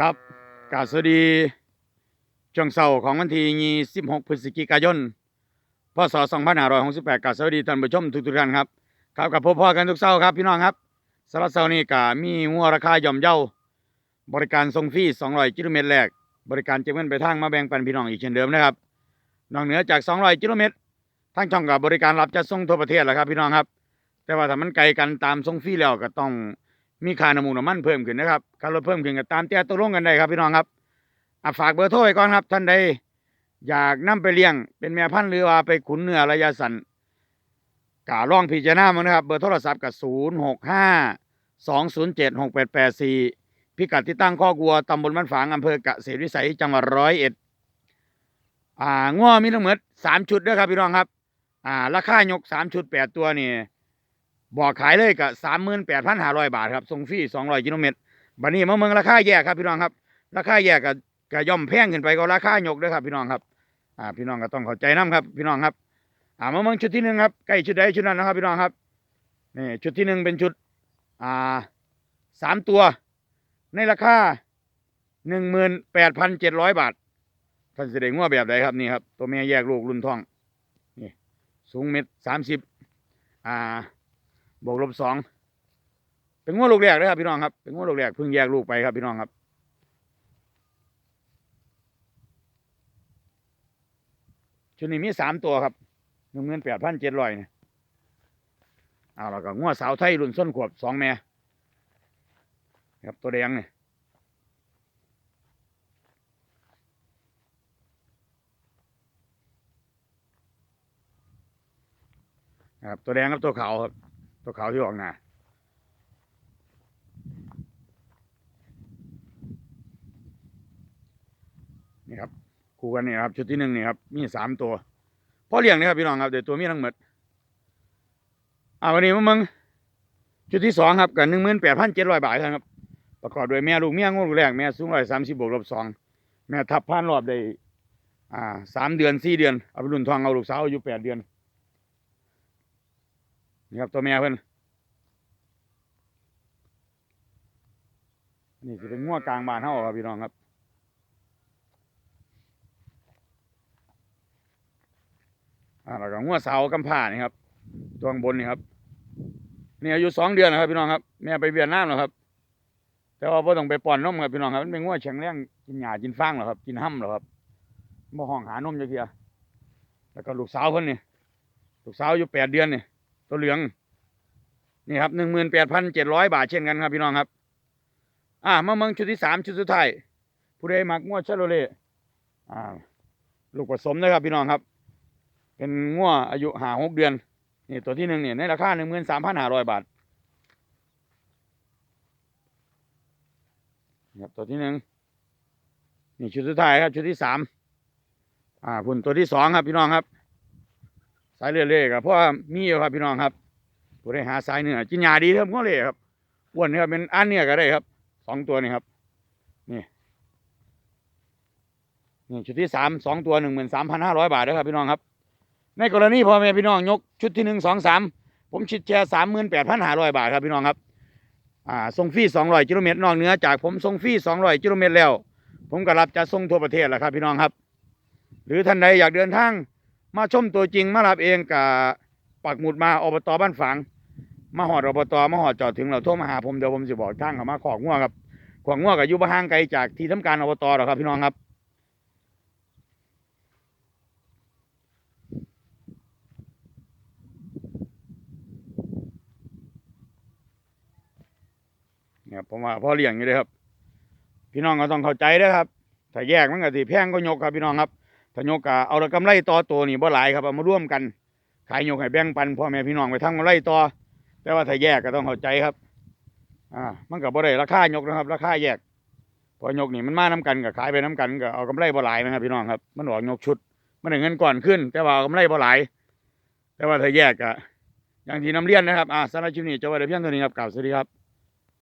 ครับกาสวัสดีช่วงเสาร์ของวันที่26พฤศจิกายนพศ2568กราบสวัสดีท่านผู้ชมทุกๆท่านครับ ครับกับพบพ่อกันทุกเสาร์ครับพี่น้องครับสำหรับเสาร์นี้ก็มีหัวราคาย่อมเยาบริการส่งฟรี200กิโลเมตรแรก บริการเก็บเงินไปทางมาแบ่งปันพี่น้องอีกเช่นเดิมนะครับนอกเหนือจาก 200กิโลเมตรทางช่องกับบริการรับจัดส่งทั่วประเทศแหละครับพี่น้องครับ แต่ว่าถ้ามันไกลกันตามส่งฟรีแล้วก็ต้อง มีค่าน้ำมูกน้ำมันเพิ่มขึ้นนะครับค่ารถเพิ่มขึ้นก็ตามที่ตกลงกันได้ครับพี่น้องครับอะฝากเบอร์โทรไว้ก่อนครับ ท่านใดอยากนํไปเลี้ยง เป็นแม่พันธุ์หรือว่าไปขุนเนื้อระยะสั้นกาล่องพิจารณามั้งนะครับ เบอร์โทรศัพท์กับ0 6 5 2 0 7 6 8 8 4 พิกัดที่ตั้งข้อกัวตำบลบ้านฝางอำเภอเกษตรวิสัยจังหวัดร้อยเอ็ดอ่าง้อมีทั้งหมดสามชุดด้วยครับพี่น้องครับ อ่าราคายกสามชุดแปดตัวนี่ บอกขายเลยกับสามหมื่นแปดพันห้าร้อยบาทครับส่งฟรีสองร้อยกิโลเมตรบัดนี้มาเมืองราคาแยกครับพี่น้องครับ ราคาแยกกับกับย่อมแพงขึ้นไปก็ราคายกด้วยครับพี่น้องครับอ่าพี่น้องก็ต้องเข้าใจน้ำครับ พี่น้องครับอ่ามาเมืองชุดที่หนึ่งครับใกล้ชุดใดชุดนั้นนะครับพี่น้องครับนี่ชุดที่หนึ่งเป็นชุดอ่าสามตัว ในราคาหนึ่งหมื่นแปดพันเจ็ดร้อยบาทท่านแสดงว่าแบบใดครับนี่ครับตัวแม่แยกลูกรุ่นท้องนี่สูงเมตรสามสิบอ่า บวกลบสองเป็นงวดลูกแรกเลยครับพี่น้องครับเป็นงวดลูกแรกเพิ่งแยกลูกไปครับพี่น้องครับชุดนี้มีสามตัวครับหนึ่งหมื่นแปดพันเจ็ดร้อยเนี่ยเอาแล้วก็งวดสาวไทยรุ่นส้นขวบสองแม่ครับตัวแดงเนี่ยครับตัวแดงกับตัวขาวครับ ตัวขาวที่ออกหน้านี่ครับคู่กันนี่ครับ ชุดที่หนึ่งนี่ครับ มีสามตัวพ่อเลี้ยงนี่ครับพี่น้องครับเดี๋ยวตัวมีทั้งหมดอ่าวันนี้มามึงชุดที่สองครับกับหนึ่งหมื่นแปดพันเจ็ดร้อยบาทครับ ประกอบด้วยแม่ลูกเมียงูลูกแรกแม่สูงร้อยสามสิบบวกลบสองแม่ทับพันรอบได้อ่าสามเดือนสี่เดือนเอาไปรุ่นทองเอาลูกสาวอายุแปดเดือน นี่ครับตัวแม่เพิ่อนนี่จะเป็นงัวกลางบ้านเฮาครับพี่น้องครับอ่าแล้วก็งัวเสากำพร้านี่ครับตัวข้างบนนี่ครับนี่อายุสองเดือนนะครับพี่น้องครับแม่ไปเวียดนามแล้วครับ แต่ว่าพ่ต้องไปป้อนนมครับพี่น้องครับมันเป็นงัวแข็งแรงกินหญ้ากินฟางเหรอครับ กินห้ำเหรอครับบ่ห้องหานมจักเทียแล้วก็ลูกสาวเพิ่นนี่ลูกสาวอายุแปดเดือนนี่ ตัวเหลือง นี่ครับหนึ่งหมื่นแปดพันเจ็ดร้อยบาทเช่นกันครับพี่น้องครับ อ่ามาเมืองชุดที่สามชุดสุดท้ายผู้ใดมักงัวชาโลเล่อ่า ลูกผสมนะครับพี่น้องครับ เป็นงัวอายุห้าหกเดือนนี่ตัวที่หนึ่งเนี่ยในราคาหนึ่งหมื่นสามพันห้าร้อยบาทครับตัวที่หนึ่งนี่ชุดสุดท้ายครับชุดที่สามอ่าพุ่นตัวที่สองครับพี่น้องครับ สายเรื่อยๆครับเพราะว่ามีอยู่ครับพี่น้องครับผู้ได้หาสายเนื้อกินยาดีครับก็เลยครับอ้วนเนี่ยเป็นอันเนื้อก็ได้ครับสองตัวนี่ครับนี่นี่ชุดที่สามสองตัวหนึ่งหมื่นสามพันห้าร้อยบาทนะครับพี่น้องครับ ในกรณีพ่อแม่พี่น้องยกชุดที่หนึ่งสองสามผมชิดแชร์สามหมื่นแปดพันห้าร้อยบาทครับพี่น้องครับอ่าส่งฟรี200กิโลเมตรนอกเหนือจากผมส่งฟรี200กิโลเมตรแล้ว ผมก็รับจะส่งทั่วประเทศแหละครับพี่น้องครับ หรือท่านใดอยากเดินทาง มาชมตัวจริงมารับเองกับปักหมุดมาอบตบ้านฝางมาหอดอบตมาหอดจอดถึงเราโทรมาหาผมเดี๋ยวผมจะบอกทางเขามาขอกงัวครับขอกงัวกับอยู่บ่ห่างไกลจากที่ทำการอบตหรอกครับพี่น้องครับเนี่ยผมว่าพ่อเลี้ยงอยู่เลยครับ พี่น้องก็ต้องเข้าใจด้วยครับ ถ้าแยกมันก็สิแพงก็ยกครับพี่น้องครับ ถ้ายกก็เอาแต่กำไรต่อตัวนี่บ่หลายครับเอามาร่วมกัน ขายโยกให้แบ่งปันพ่อแม่พี่น้องไปทั้งกำไรต่อ แต่ว่าถ้าแยกก็ต้องเข้าใจครับ อ่า มันก็บ่ได้ราคาโยกนะครับ ราคาแยกพอยกนี่มันมาน้กันก็ขายไปน้กันก็เอากำไรบ่หลายนะครับพี่น้องครับ มันออกยกชุด มันได้เงินก่อนขึ้น แต่ว่าเอากำไรบ่หลาย แต่ว่าถ้าแยกก็อย่างที่นำเรียนนะครับ อ่าสำหรับคลิปนี้จะไว้เพียงเท่านี้ครับกล่าวสวัสดีครับ